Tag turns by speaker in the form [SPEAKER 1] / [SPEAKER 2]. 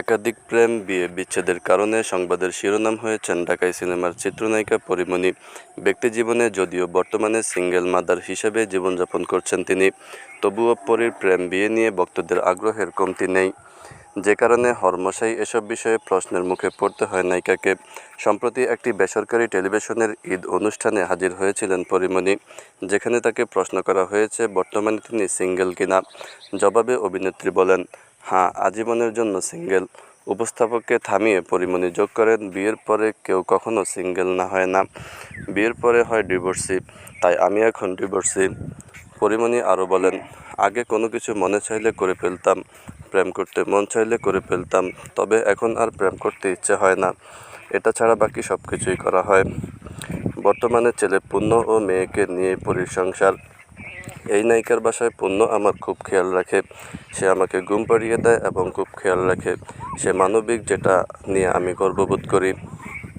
[SPEAKER 1] একাধিক প্রেম, বিয়ে বিচ্ছেদের কারণে সংবাদের শিরোনাম হয়েছেন ঢাকাই সিনেমার চিত্রনায়িকা পরীমণি। ব্যক্তিজীবনে যদিও বর্তমানে সিঙ্গেল মাদার হিসেবে জীবনযাপন করছেন তিনি, তবুও পরীর প্রেম, বিয়ে নিয়ে ভক্তদের আগ্রহের কমতি নেই। যে কারণে হরমশাই এসব বিষয়ে প্রশ্নের মুখে পড়তে হয় নায়িকাকে। সম্প্রতি একটি বেসরকারি টেলিভিশনের ঈদ অনুষ্ঠানে হাজির হয়েছিলেন পরীমণি, যেখানে তাকে প্রশ্ন করা হয়েছে, বর্তমানে তিনি সিঙ্গেল কিনা? জবাবে অভিনেত্রী বলেন হ্যাঁ আজীবনের জন্য সিঙ্গেল। উপস্থাপককে থামিয়ে পরিমণি যোগ করেন। বিয়ের পরে কেউ কখনো সিঙ্গেল না হয় না। বিয়ের পরে হয় ডিভোর্সি, তাই আমি এখন ডিভোর্সি। পরিমণি আরও বলেন, আগে কোনো কিছু মনে চাইলে করে ফেলতাম, প্রেম করতে মন চাইলে করে ফেলতাম, তবে এখন আর প্রেম করতে ইচ্ছে হয় না। এটা ছাড়া বাকি সব কিছুই করা হয়। বর্তমানে ছেলে পুণ্য ও মেয়েকে নিয়ে পরীর সংসার। এই নায়িকার বাসায় পণ্য আমার খুব খেয়াল রাখে। সে আমাকে ঘুম পাড়িয়ে দেয় এবং খুব খেয়াল রাখে। সে মানবিক যেটা নিয়ে আমি গর্ববোধ করি।